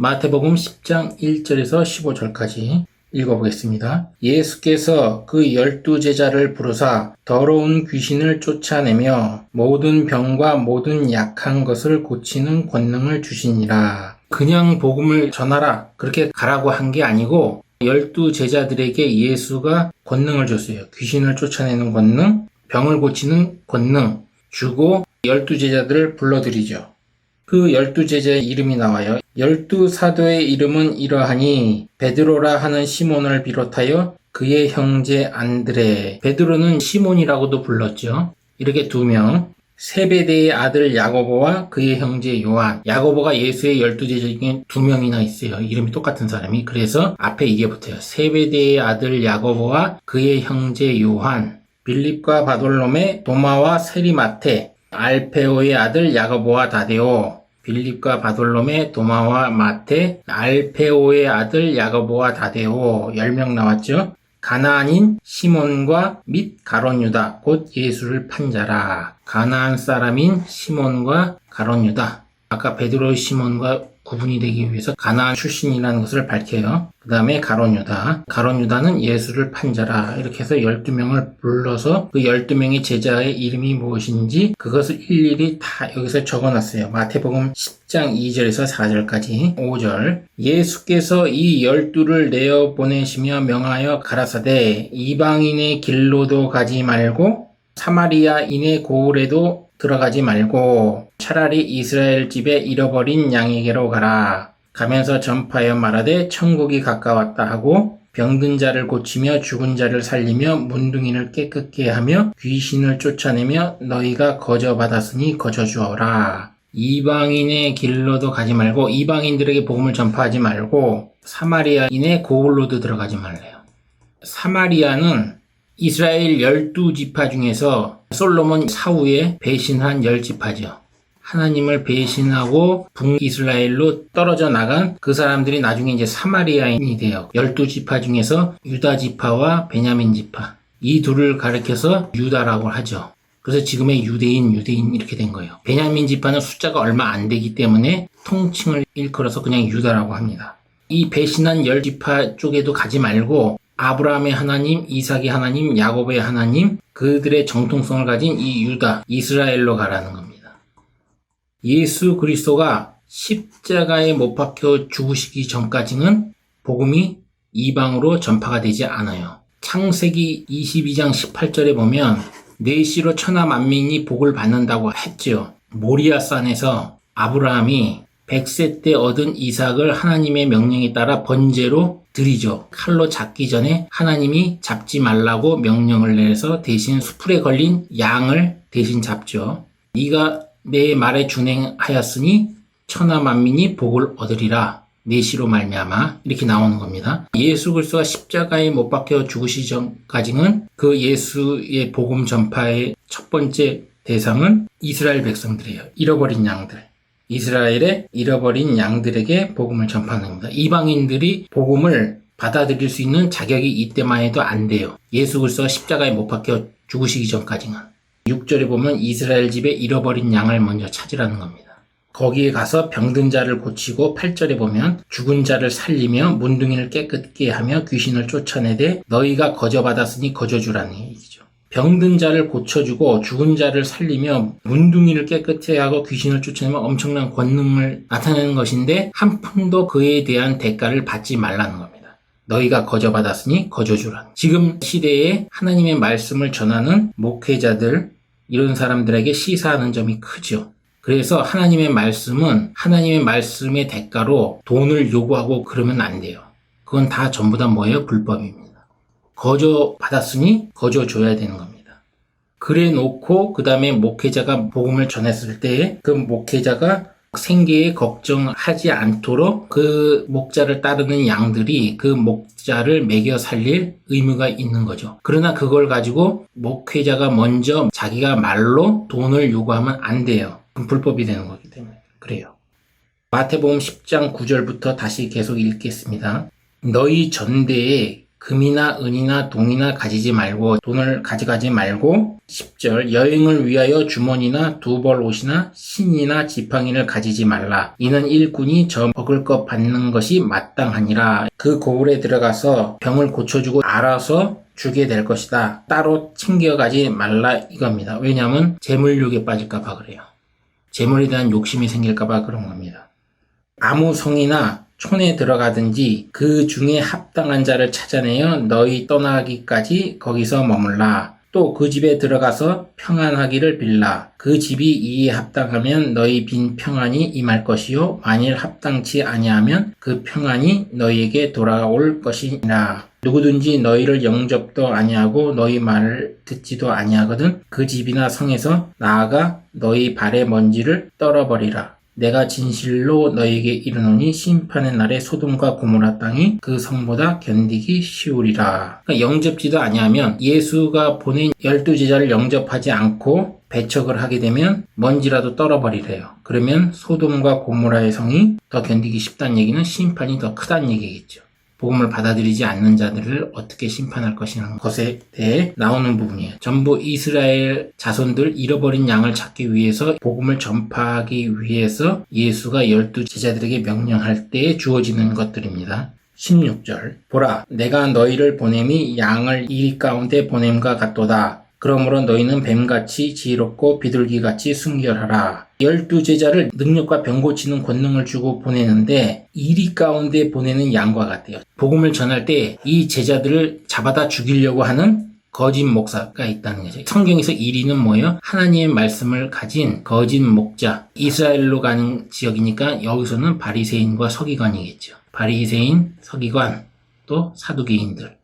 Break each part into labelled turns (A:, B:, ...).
A: 마태복음 10장 1절에서 15절까지 읽어보겠습니다. 예수께서 그 열두 제자를 부르사 더러운 귀신을 쫓아내며 모든 병과 모든 약한 것을 고치는 권능을 주시니라. 그냥 복음을 전하라. 그렇게 가라고 한 게 아니고 열두 제자들에게 예수가 권능을 줬어요. 귀신을 쫓아내는 권능, 병을 고치는 권능 주고 열두 제자들을 불러들이죠. 그 열두 제자의 이름이 나와요. 열두 사도의 이름은 이러하니 베드로라 하는 시몬을 비롯하여 그의 형제 안드레. 베드로는 시몬이라고도 불렀죠. 이렇게 두 명. 세베대의 아들 야고보와 그의 형제 요한. 야고보가 예수의 열두 제자 중에 두 명이나 있어요. 이름이 똑같은 사람이. 그래서 앞에 이게 붙어요. 세베대의 아들 야고보와 그의 형제 요한. 빌립과 바돌롬의 도마와 세리마테. 알페오의 아들 야고보와 다데오. 빌립과 바돌롬의 도마와 마테, 알페오의 아들 야고보와 다데오 10명 나왔죠. 가나안인 시몬과 및 가론유다 곧 예수를 판 자라. 가나안 사람인 시몬과 가론유다. 아까 베드로 시몬과 구분이 되기 위해서 가나안 출신이라는 것을 밝혀요. 그 다음에 가론 유다. 가론 유다는 예수를 판 자라. 이렇게 해서 12명을 불러서 그 12명의 제자의 이름이 무엇인지 그것을 일일이 다 여기서 적어놨어요. 마태복음 10장 2절에서 4절까지 5절. 예수께서 이 열두를 내어 보내시며 명하여 가라사대 이방인의 길로도 가지 말고 사마리아인의 고을에도 들어가지 말고 차라리 이스라엘 집에 잃어버린 양에게로 가라. 가면서 전파하여 말하되 천국이 가까웠다 하고 병든 자를 고치며 죽은 자를 살리며 문둥이를 깨끗게 하며 귀신을 쫓아내며 너희가 거저 받았으니 거저 주어라. 이방인의 길로도 가지 말고 이방인들에게 복음을 전파하지 말고 사마리아인의 고을로도 들어가지 말래요. 사마리아는 이스라엘 열두 지파 중에서 솔로몬 사후에 배신한 열 지파죠. 하나님을 배신하고 북이스라엘로 떨어져 나간 그 사람들이 나중에 이제 사마리아인이 돼요. 열두 지파 중에서 유다 지파와 베냐민 지파. 이 둘을 가리켜서 유다라고 하죠. 그래서 지금의 유대인, 유대인 이렇게 된 거예요. 베냐민 지파는 숫자가 얼마 안 되기 때문에 통칭을 일컬어서 그냥 유다라고 합니다. 이 배신한 열 지파 쪽에도 가지 말고 아브라함의 하나님, 이삭의 하나님, 야곱의 하나님, 그들의 정통성을 가진 이 유다, 이스라엘로 가라는 겁니다. 예수 그리스도가 십자가에 못 박혀 죽으시기 전까지는 복음이 이방으로 전파가 되지 않아요. 창세기 22장 18절에 보면 내시로 천하 만민이 복을 받는다고 했죠. 모리아산에서 아브라함이 100세 때 얻은 이삭을 하나님의 명령에 따라 번제로 드리죠. 칼로 잡기 전에 하나님이 잡지 말라고 명령을 내서 대신 수풀에 걸린 양을 대신 잡죠. 네가 내 말에 준행하였으니 천하 만민이 복을 얻으리라. 내시로 말미암아 이렇게 나오는 겁니다. 예수 그리스도가 십자가에 못 박혀 죽으시 전까지는 그 예수의 복음 전파의 첫 번째 대상은 이스라엘 백성들이에요. 잃어버린 양들. 이스라엘의 잃어버린 양들에게 복음을 전파하는 겁니다. 이방인들이 복음을 받아들일 수 있는 자격이 이때만 해도 안 돼요. 예수 그리스도가 십자가에 못 박혀 죽으시기 전까지는. 6절에 보면 이스라엘 집에 잃어버린 양을 먼저 찾으라는 겁니다. 거기에 가서 병든 자를 고치고 8절에 보면 죽은 자를 살리며 문둥이를 깨끗게 하며 귀신을 쫓아내되 너희가 거저받았으니 거저주라는 얘기죠. 병든 자를 고쳐주고 죽은 자를 살리며 문둥이를 깨끗해 하고 귀신을 쫓아내면 엄청난 권능을 나타내는 것인데 한 푼도 그에 대한 대가를 받지 말라는 겁니다. 너희가 거저 받았으니 거저 주라. 지금 시대에 하나님의 말씀을 전하는 목회자들 이런 사람들에게 시사하는 점이 크죠. 그래서 하나님의 말씀은 하나님의 말씀의 대가로 돈을 요구하고 그러면 안 돼요. 그건 다 전부 다 뭐예요? 불법입니다. 거저 받았으니 거저 줘야 되는 겁니다. 그래 놓고 그 다음에 목회자가 복음을 전했을 때그 목회자가 생계에 걱정하지 않도록 그 목자를 따르는 양들이 그 목자를 먹여 살릴 의무가 있는 거죠. 그러나 그걸 가지고 목회자가 먼저 자기가 말로 돈을 요구하면 안 돼요. 불법이 되는 거기 때문에 그래요. 마태복음 10장 9절부터 다시 계속 읽겠습니다. 너희 전대에 금이나 은이나 동이나 가지지 말고 돈을 가져가지 말고 10절 여행을 위하여 주머니나 두 벌 옷이나 신이나 지팡이를 가지지 말라. 이는 일꾼이 저 먹을 것 받는 것이 마땅하니라. 그 고을에 들어가서 병을 고쳐주고 알아서 주게 될 것이다. 따로 챙겨가지 말라 이겁니다. 왜냐하면 재물욕에 빠질까봐 그래요. 재물에 대한 욕심이 생길까봐 그런 겁니다. 아무 성이나 촌에 들어가든지 그 중에 합당한 자를 찾아내어 너희 떠나기까지 거기서 머물라. 또 그 집에 들어가서 평안하기를 빌라. 그 집이 이에 합당하면 너희 빈 평안이 임할 것이요. 만일 합당치 아니하면 그 평안이 너희에게 돌아올 것이니라. 누구든지 너희를 영접도 아니하고 너희 말을 듣지도 아니하거든 그 집이나 성에서 나아가 너희 발의 먼지를 떨어버리라. 내가 진실로 너에게 이르노니 심판의 날에 소돔과 고모라 땅이 그 성보다 견디기 쉬우리라. 그러니까 영접지도 아니하면 예수가 보낸 열두 제자를 영접하지 않고 배척을 하게 되면 먼지라도 떨어버리래요. 그러면 소돔과 고모라의 성이 더 견디기 쉽다는 얘기는 심판이 더 크다는 얘기겠죠. 복음을 받아들이지 않는 자들을 어떻게 심판할 것이라는 것에 대해 나오는 부분이에요. 전부 이스라엘 자손들 잃어버린 양을 찾기 위해서 복음을 전파하기 위해서 예수가 열두 제자들에게 명령할 때에 주어지는 것들입니다. 16절 보라 내가 너희를 보냄이 양을 이리 가운데 보냄과 같도다. 그러므로 너희는 뱀같이 지혜롭고 비둘기같이 순결하라. 열두 제자를 능력과 병 고치는 권능을 주고 보내는데 이리 가운데 보내는 양과 같아요. 복음을 전할 때 이 제자들을 잡아다 죽이려고 하는 거짓 목사가 있다는 거죠. 성경에서 이리는 뭐예요? 하나님의 말씀을 가진 거짓 목자. 이스라엘로 가는 지역이니까 여기서는 바리새인과 서기관이겠죠. 바리새인, 서기관, 또 사두개인들.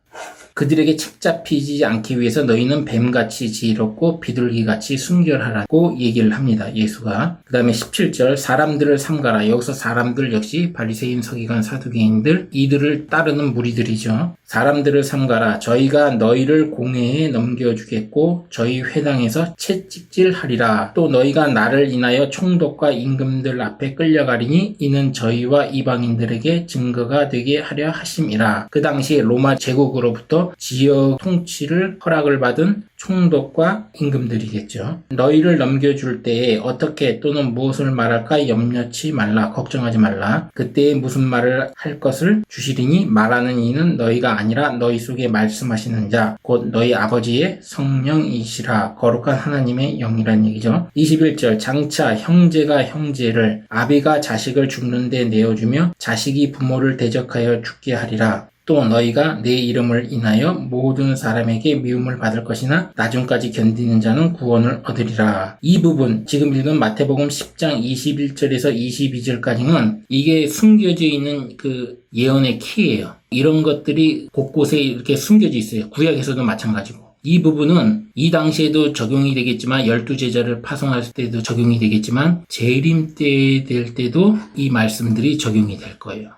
A: 그들에게 책 잡히지 않기 위해서 너희는 뱀같이 지혜롭고 비둘기같이 순결하라고 얘기를 합니다. 예수가. 그 다음에 17절 사람들을 삼가라. 여기서 사람들 역시 바리새인 서기관 사두개인들 이들을 따르는 무리들이죠. 사람들을 삼가라. 저희가 너희를 공회에 넘겨주겠고 저희 회당에서 채찍질하리라. 또 너희가 나를 인하여 총독과 임금들 앞에 끌려가리니 이는 저희와 이방인들에게 증거가 되게 하려 하심이라. 그 당시 로마 제국으로부터 지역 통치를 허락을 받은 총독과 임금들이겠죠. 너희를 넘겨줄 때에 어떻게 또는 무엇을 말할까 염려치 말라, 걱정하지 말라. 그때에 무슨 말을 할 것을 주시리니 말하는 이는 너희가 아니라 너희 속에 말씀하시는 자, 곧 너희 아버지의 성령이시라. 거룩한 하나님의 영이란 얘기죠. 21절 장차 형제가 형제를 아비가 자식을 죽는데 내어주며 자식이 부모를 대적하여 죽게 하리라. 또 너희가 내 이름을 인하여 모든 사람에게 미움을 받을 것이나 나중까지 견디는 자는 구원을 얻으리라. 이 부분 지금 읽은 마태복음 10장 21절에서 22절까지는 이게 숨겨져 있는 그 예언의 키예요. 이런 것들이 곳곳에 이렇게 숨겨져 있어요. 구약에서도 마찬가지고. 이 부분은 이 당시에도 적용이 되겠지만 열두 제자를 파송할 때도 적용이 되겠지만 재림 때 될 때도 이 말씀들이 적용이 될 거예요.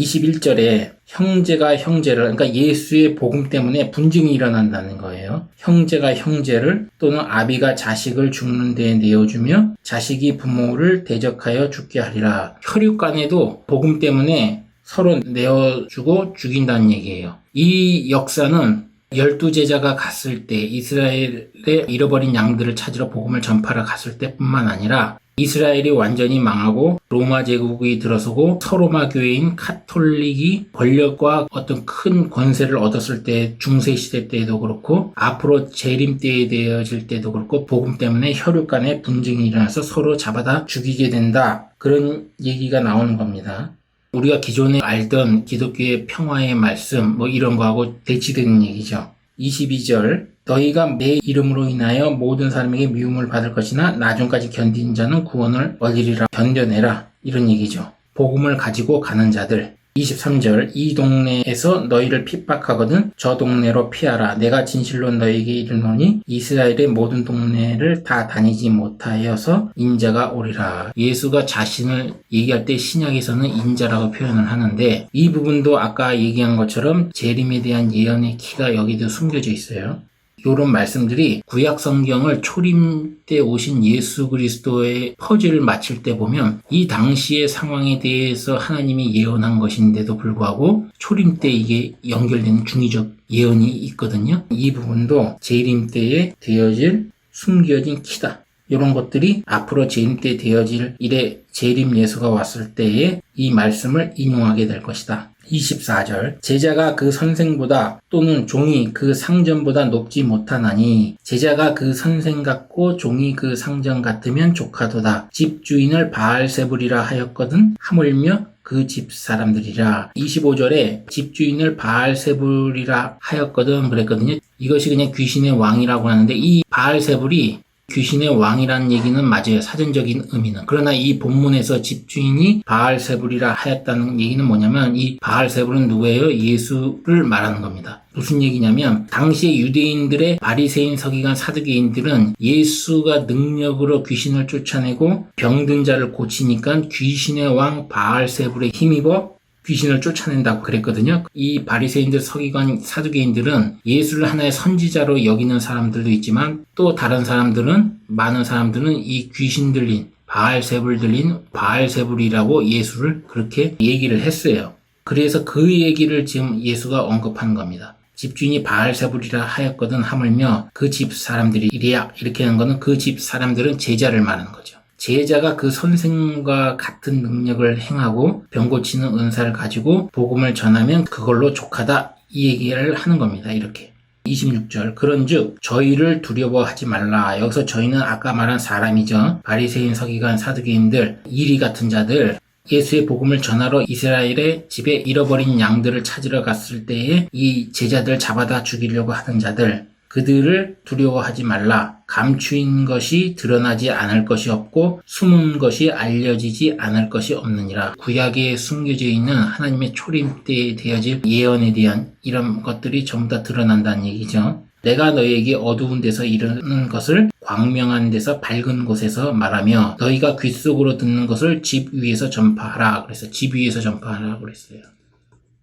A: 21절에 형제가 형제를 그러니까 예수의 복음 때문에 분쟁이 일어난다는 거예요. 형제가 형제를 또는 아비가 자식을 죽는 데에 내어주며 자식이 부모를 대적하여 죽게 하리라. 혈육 간에도 복음 때문에 서로 내어주고 죽인다는 얘기예요. 이 역사는 열두 제자가 갔을 때 이스라엘의 잃어버린 양들을 찾으러 복음을 전파하러 갔을 때뿐만 아니라 이스라엘이 완전히 망하고 로마 제국이 들어서고 서로마 교회인 카톨릭이 권력과 어떤 큰 권세를 얻었을 때 중세 시대 때도 그렇고 앞으로 재림 때에 되어질 때도 그렇고 복음 때문에 혈육 간의 분쟁이 일어나서 서로 잡아다 죽이게 된다. 그런 얘기가 나오는 겁니다. 우리가 기존에 알던 기독교의 평화의 말씀 뭐 이런 거하고 대치되는 얘기죠. 22절 너희가 내 이름으로 인하여 모든 사람에게 미움을 받을 것이나 나중까지 견딘 자는 구원을 얻으리라. 견뎌내라. 이런 얘기죠. 복음을 가지고 가는 자들. 23절 이 동네에서 너희를 핍박하거든 저 동네로 피하라. 내가 진실로 너희에게 이르노니 이스라엘의 모든 동네를 다 다니지 못하여서 인자가 오리라. 예수가 자신을 얘기할 때 신약에서는 인자라고 표현을 하는데 이 부분도 아까 얘기한 것처럼 재림에 대한 예언의 키가 여기도 숨겨져 있어요 이런 말씀들이 구약 성경을 초림 때 오신 예수 그리스도의 퍼즐을 맞출 때 보면 이 당시의 상황에 대해서 하나님이 예언한 것인데도 불구하고 초림 때 이게 연결되는 중의적 예언이 있거든요. 이 부분도 재림 때에 되어질 숨겨진 키다. 이런 것들이 앞으로 재림 때 되어질 일에 재림 예수가 왔을 때에 이 말씀을 인용하게 될 것이다. 24절 제자가 그 선생보다 또는 종이 그 상전보다 높지 못하나니 제자가 그 선생 같고 종이 그 상전 같으면 조카도다. 집주인을 바알세불이라 하였거든 하물며 그 집 사람들이라. 25절에 집주인을 바알세불이라 하였거든 그랬거든요. 이것이 그냥 귀신의 왕이라고 하는데 이 바알세불이 귀신의 왕이라는 얘기는 맞아요. 사전적인 의미는. 그러나 이 본문에서 집주인이 바알세불이라 하였다는 얘기는 뭐냐면 이 바알세불은 누구예요? 예수를 말하는 겁니다. 무슨 얘기냐면 당시에 유대인들의 바리새인 서기관 사두개인들은 예수가 능력으로 귀신을 쫓아내고 병든 자를 고치니까 귀신의 왕 바알세불에 힘입어 귀신을 쫓아낸다고 그랬거든요. 이 바리새인들 서기관 사두개인들은 예수를 하나의 선지자로 여기는 사람들도 있지만 또 다른 사람들은 많은 사람들은 이 귀신 들린 바알세불 들린 바알세불이라고 예수를 그렇게 얘기를 했어요. 그래서 그 얘기를 지금 예수가 언급한 겁니다. 집주인이 바알세불이라 하였거든 하물며 그 집 사람들이 이래야 이렇게 하는 거는 그 집 사람들은 제자를 말하는 거죠. 제자가 그 선생과 같은 능력을 행하고 병 고치는 은사를 가지고 복음을 전하면 그걸로 족하다 이 얘기를 하는 겁니다. 이렇게. 26절 그런즉 저희를 두려워하지 말라. 여기서 저희는 아까 말한 사람이죠. 바리새인 서기관 사두개인들 이리 같은 자들 예수의 복음을 전하러 이스라엘의 집에 잃어버린 양들을 찾으러 갔을 때에 이 제자들 잡아다 죽이려고 하는 자들 그들을 두려워하지 말라. 감추인 것이 드러나지 않을 것이 없고 숨은 것이 알려지지 않을 것이 없느니라. 구약에 숨겨져 있는 하나님의 초림 때에 되어질 예언에 대한 이런 것들이 전부 다 드러난다는 얘기죠. 내가 너희에게 어두운 데서 이르는 것을 광명한 데서 밝은 곳에서 말하며 너희가 귀 속으로 듣는 것을 집 위에서 전파하라. 그래서 집 위에서 전파하라 그랬어요.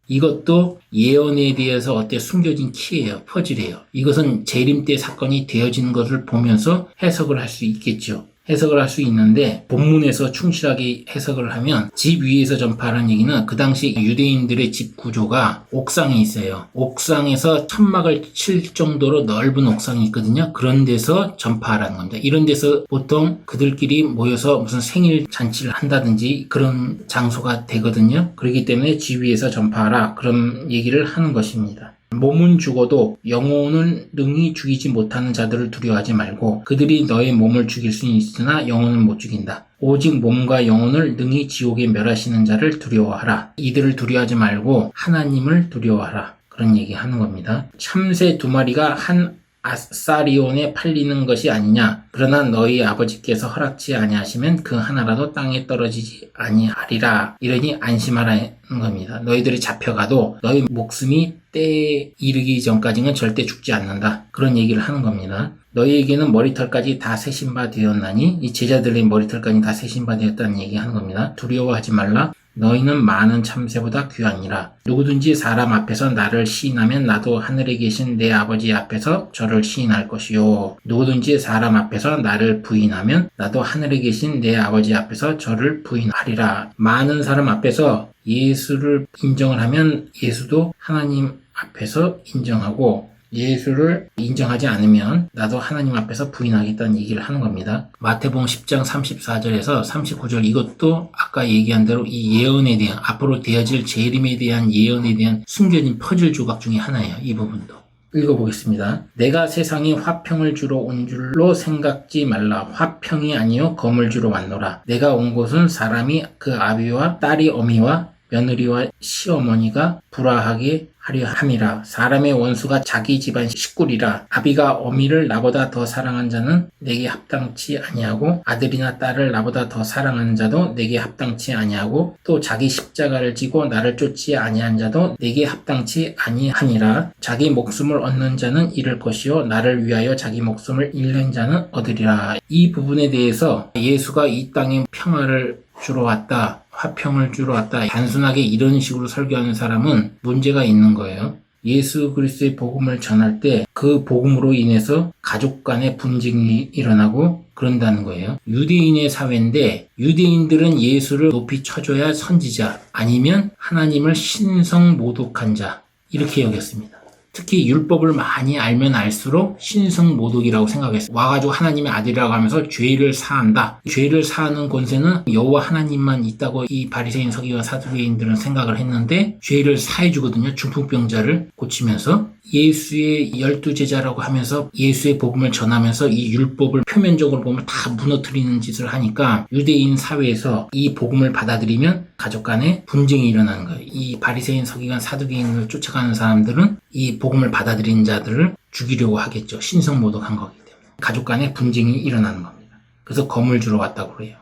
A: 이것도 예언에 대해서 어때 숨겨진 키예요. 퍼즐이에요. 이것은 재림 때 사건이 되어진 것을 보면서 해석을 할 수 있겠죠. 해석을 할 수 있는데 본문에서 충실하게 해석을 하면 집 위에서 전파하는 얘기는 그 당시 유대인들의 집 구조가 옥상에 있어요. 옥상에서 천막을 칠 정도로 넓은 옥상이 있거든요. 그런 데서 전파하라는 겁니다. 이런 데서 보통 그들끼리 모여서 무슨 생일 잔치를 한다든지 그런 장소가 되거든요. 그렇기 때문에 집 위에서 전파하라 그런 얘기를 하는 것입니다. 몸은 죽어도 영혼은 능히 죽이지 못하는 자들을 두려워하지 말고 그들이 너의 몸을 죽일 수는 있으나 영혼은 못 죽인다. 오직 몸과 영혼을 능히 지옥에 멸하시는 자를 두려워하라. 이들을 두려워하지 말고 하나님을 두려워하라. 그런 얘기 하는 겁니다. 참새 두 마리가 한 아사리온에 팔리는 것이 아니냐. 그러나 너희 아버지께서 허락지 아니하시면 그 하나라도 땅에 떨어지지 아니하리라. 이러니 안심하라는 겁니다. 너희들이 잡혀가도 너희 목숨이 때에 이르기 전까지는 절대 죽지 않는다. 그런 얘기를 하는 겁니다. 너희에게는 머리털까지 다 세신 바 되었나니 이 제자들의 머리털까지 다 세신 바 되었다는 얘기 하는 겁니다. 두려워하지 말라. 너희는 많은 참새보다 귀하니라. 누구든지 사람 앞에서 나를 시인하면 나도 하늘에 계신 내 아버지 앞에서 저를 시인할 것이요. 누구든지 사람 앞에서 나를 부인하면 나도 하늘에 계신 내 아버지 앞에서 저를 부인하리라. 많은 사람 앞에서 예수를 인정을 하면 예수도 하나님 앞에서 인정하고 예수를 인정하지 않으면 나도 하나님 앞에서 부인하겠다는 얘기를 하는 겁니다. 마태복음 10장 34절에서 39절 이것도 아까 얘기한 대로 이 예언에 대한 앞으로 되어질 재림에 대한 예언에 대한 숨겨진 퍼즐 조각 중에 하나예요. 이 부분도. 읽어보겠습니다. 내가 세상에 화평을 주러 온 줄로 생각지 말라. 화평이 아니요 검을 주러 왔노라. 내가 온 곳은 사람이 그 아비와 딸이 어미와 며느리와 시어머니가 불화하게 하려 함이라 사람의 원수가 자기 집안 식구리라 아비가 어미를 나보다 더 사랑한 자는 내게 합당치 아니하고 아들이나 딸을 나보다 더 사랑하는 자도 내게 합당치 아니하고 또 자기 십자가를 지고 나를 쫓지 아니한 자도 내게 합당치 아니하니라. 자기 목숨을 얻는 자는 잃을 것이요 나를 위하여 자기 목숨을 잃는 자는 얻으리라. 이 부분에 대해서 예수가 이 땅에 평화를 주러 왔다 화평을 주러 왔다. 단순하게 이런 식으로 설교하는 사람은 문제가 있는 거예요. 예수 그리스도의 복음을 전할 때 그 복음으로 인해서 가족 간의 분쟁이 일어나고 그런다는 거예요. 유대인의 사회인데 유대인들은 예수를 높이 쳐줘야 선지자 아니면 하나님을 신성 모독한 자 이렇게 여겼습니다. 특히 율법을 많이 알면 알수록 신성모독이라고 생각했어요. 와가지고 하나님의 아들이라고 하면서 죄를 사한다. 죄를 사하는 권세는 여호와 하나님만 있다고 이 바리새인 서기관 사두개인들은 생각을 했는데 죄를 사해주거든요. 중풍병자를 고치면서 예수의 열두 제자라고 하면서 예수의 복음을 전하면서 이 율법을 표면적으로 보면 다 무너뜨리는 짓을 하니까 유대인 사회에서 이 복음을 받아들이면 가족 간에 분쟁이 일어나는 거예요. 이 바리새인 서기관 사두개인을 쫓아가는 사람들은 이 복음을 받아들인 자들을 죽이려고 하겠죠. 신성모독한 거기 때문에 가족 간에 분쟁이 일어나는 겁니다. 그래서 검을 주러 왔다고 그래요.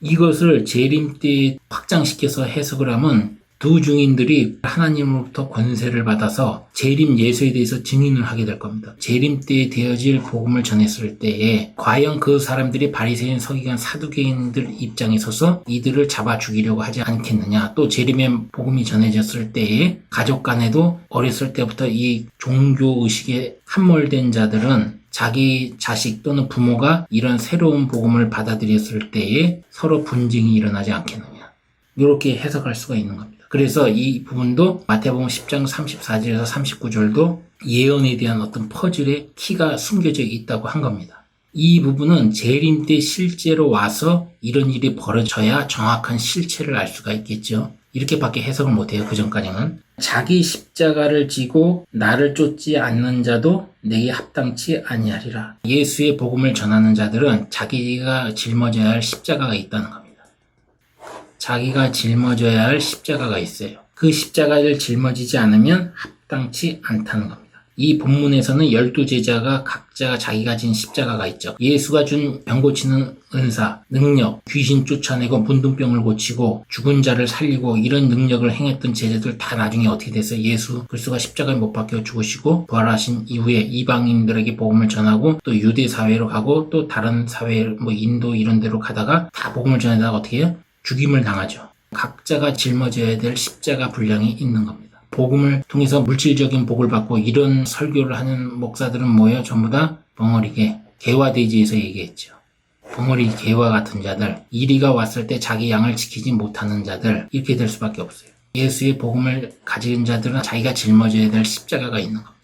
A: 이것을 재림 때 확장시켜서 해석을 하면 두 중인들이 하나님으로부터 권세를 받아서 재림 예수에 대해서 증인을 하게 될 겁니다. 재림 때 되어질 복음을 전했을 때에 과연 그 사람들이 바리새인 서기관 사두개인들 입장에 서서 이들을 잡아 죽이려고 하지 않겠느냐. 또 재림의 복음이 전해졌을 때에 가족 간에도 어렸을 때부터 이 종교 의식에 함몰된 자들은 자기 자식 또는 부모가 이런 새로운 복음을 받아들였을 때에 서로 분쟁이 일어나지 않겠느냐. 이렇게 해석할 수가 있는 겁니다. 그래서 이 부분도 마태복음 10장 34절에서 39절도 예언에 대한 어떤 퍼즐의 키가 숨겨져 있다고 한 겁니다. 이 부분은 재림 때 실제로 와서 이런 일이 벌어져야 정확한 실체를 알 수가 있겠죠. 이렇게밖에 해석을 못해요. 그 전까지는. 자기 십자가를 지고 나를 쫓지 않는 자도 내게 합당치 아니하리라. 예수의 복음을 전하는 자들은 자기가 짊어져야 할 십자가가 있다는 겁니다. 자기가 짊어져야 할 십자가가 있어요. 그 십자가를 짊어지지 않으면 합당치 않다는 겁니다. 이 본문에서는 열두 제자가 각자 자기가 진 십자가가 있죠. 예수가 준 병 고치는 은사, 능력, 귀신 쫓아내고 문둥병을 고치고 죽은 자를 살리고 이런 능력을 행했던 제자들 다 나중에 어떻게 됐어요? 예수 그리스도가 십자가에 못 박혀 죽으시고 부활하신 이후에 이방인들에게 복음을 전하고 또 유대 사회로 가고 또 다른 사회 뭐 인도 이런 데로 가다가 다 복음을 전하다가 어떻게 해요? 죽임을 당하죠. 각자가 짊어져야 될 십자가 분량이 있는 겁니다. 복음을 통해서 물질적인 복을 받고 이런 설교를 하는 목사들은 뭐예요? 전부 다 벙어리게 개화돼지에서 얘기했죠. 벙어리 개와 같은 자들, 이리가 왔을 때 자기 양을 지키지 못하는 자들 이렇게 될 수밖에 없어요. 예수의 복음을 가진 자들은 자기가 짊어져야 될 십자가가 있는 겁니다.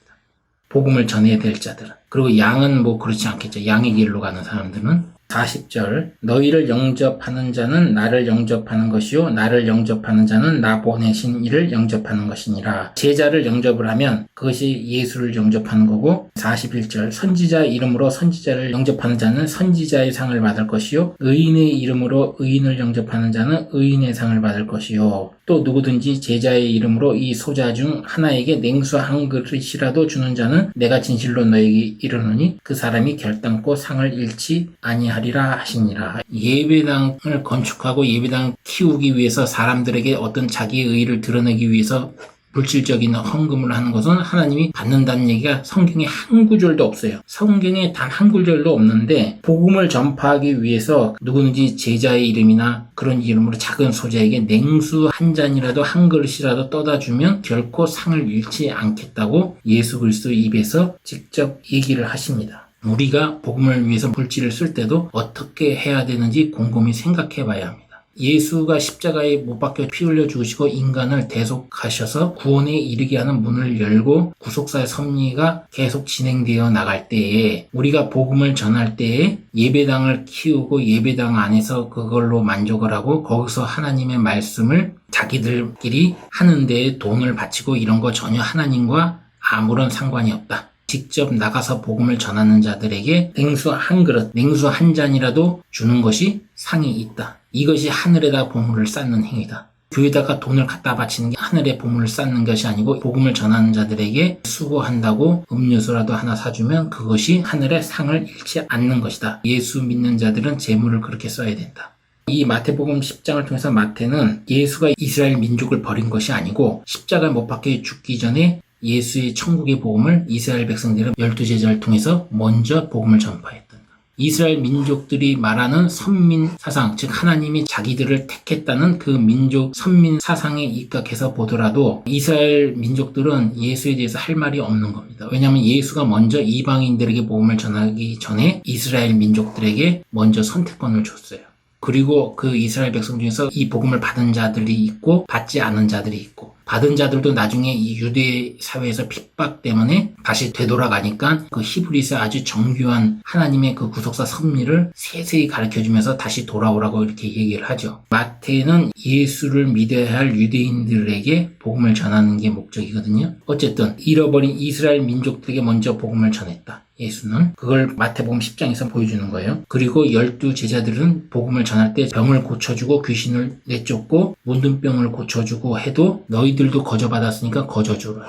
A: 복음을 전해야 될 자들은. 그리고 양은 뭐 그렇지 않겠죠. 양의 길로 가는 사람들은 40절. 너희를 영접하는 자는 나를 영접하는 것이요 나를 영접하는 자는 나 보내신 이를 영접하는 것이니라. 제자를 영접을 하면 그것이 예수를 영접하는 거고 41절. 선지자 이름으로 선지자를 영접하는 자는 선지자의 상을 받을 것이요 의인의 이름으로 의인을 영접하는 자는 의인의 상을 받을 것이요. 또 누구든지 제자의 이름으로 이 소자 중 하나에게 냉수 한 그릇이라도 주는 자는 내가 진실로 너에게 이르노니 그 사람이 결단코 상을 잃지 아니하리 라 하시니라. 예배당을 건축하고 예배당 키우기 위해서 사람들에게 어떤 자기의 의를 드러내기 위해서 물질적인 헌금을 하는 것은 하나님이 받는다는 얘기가 성경에 한 구절도 없어요. 성경에 단 한 구절도 없는데 복음을 전파하기 위해서 누구든지 제자의 이름이나 그런 이름으로 작은 소자에게 냉수 한 잔이라도 한 그릇이라도 떠다 주면 결코 상을 잃지 않겠다고 예수 그리스도 입에서 직접 얘기를 하십니다. 우리가 복음을 위해서 물질을 쓸 때도 어떻게 해야 되는지 곰곰이 생각해 봐야 합니다. 예수가 십자가에 못 박혀 피 흘려 죽으시고 인간을 대속하셔서 구원에 이르게 하는 문을 열고 구속사의 섭리가 계속 진행되어 나갈 때에 우리가 복음을 전할 때에 예배당을 키우고 예배당 안에서 그걸로 만족을 하고 거기서 하나님의 말씀을 자기들끼리 하는데 돈을 바치고 이런 거 전혀 하나님과 아무런 상관이 없다. 직접 나가서 복음을 전하는 자들에게 냉수 한 그릇, 냉수 한 잔이라도 주는 것이 상이 있다. 이것이 하늘에다 보물을 쌓는 행위다. 교회다가 돈을 갖다 바치는 게 하늘에 보물을 쌓는 것이 아니고 복음을 전하는 자들에게 수고한다고 음료수라도 하나 사주면 그것이 하늘의 상을 잃지 않는 것이다. 예수 믿는 자들은 재물을 그렇게 써야 된다. 이 마태복음 10장을 통해서 마태는 예수가 이스라엘 민족을 버린 것이 아니고 십자가에 못 박혀 죽기 전에 예수의 천국의 복음을 이스라엘 백성들은 열두 제자를 통해서 먼저 복음을 전파했던 것. 이스라엘 민족들이 말하는 선민 사상, 즉 하나님이 자기들을 택했다는 그 민족 선민 사상에 입각해서 보더라도 이스라엘 민족들은 예수에 대해서 할 말이 없는 겁니다. 왜냐하면 예수가 먼저 이방인들에게 복음을 전하기 전에 이스라엘 민족들에게 먼저 선택권을 줬어요. 그리고 그 이스라엘 백성 중에서 이 복음을 받은 자들이 있고 받지 않은 자들이 있고 받은 자들도 나중에 이 유대 사회에서 핍박 때문에 다시 되돌아가니까 그 히브리서 아주 정교한 하나님의 그 구속사 섭리를 세세히 가르쳐 주면서 다시 돌아오라고 이렇게 얘기를 하죠. 마태는 예수를 믿어야 할 유대인들에게 복음을 전하는 게 목적이거든요. 어쨌든 잃어버린 이스라엘 민족들에게 먼저 복음을 전했다. 예수는 그걸 마태복음 10장에서 보여주는 거예요. 그리고 열두 제자들은 복음을 전할 때 병을 고쳐주고 귀신을 내쫓고 문둥 병을 고쳐주고 해도 너희 들도 거저 받았으니까 거저 주라.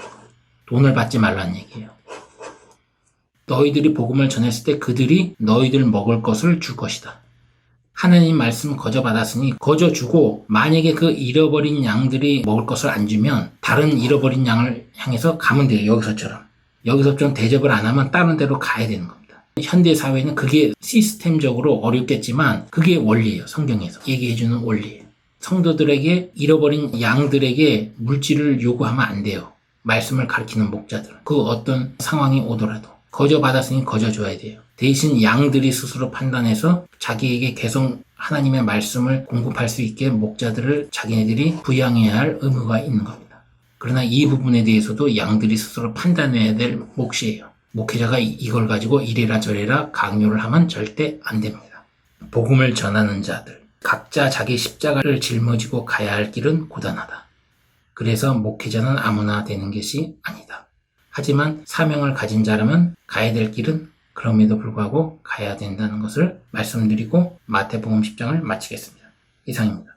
A: 돈을 받지 말라는 얘기예요. 너희들이 복음을 전했을 때 그들이 너희들 먹을 것을 줄 것이다. 하나님 말씀 거저 받았으니 거저 주고 만약에 그 잃어버린 양들이 먹을 것을 안 주면 다른 잃어버린 양을 향해서 가면 돼요. 여기서처럼. 여기서 좀 대접을 안 하면 다른 데로 가야 되는 겁니다. 현대 사회는 그게 시스템적으로 어렵겠지만 그게 원리예요. 성경에서 얘기해주는 원리예요. 성도들에게 잃어버린 양들에게 물질을 요구하면 안 돼요. 말씀을 가르치는 목자들. 그 어떤 상황이 오더라도. 거저 받았으니 거저 줘야 돼요. 대신 양들이 스스로 판단해서 자기에게 계속 하나님의 말씀을 공급할 수 있게 목자들을 자기네들이 부양해야 할 의무가 있는 겁니다. 그러나 이 부분에 대해서도 양들이 스스로 판단해야 될 몫이에요. 목회자가 이- 이걸 가지고 이래라 저래라 강요를 하면 절대 안 됩니다. 복음을 전하는 자들, 각자 자기 십자가를 짊어지고 가야 할 길은 고단하다. 그래서 목회자는 아무나 되는 것이 아니다. 하지만 사명을 가진 자라면 가야 될 길은 그럼에도 불구하고 가야 된다는 것을 말씀드리고 마태복음 10장을 마치겠습니다. 이상입니다.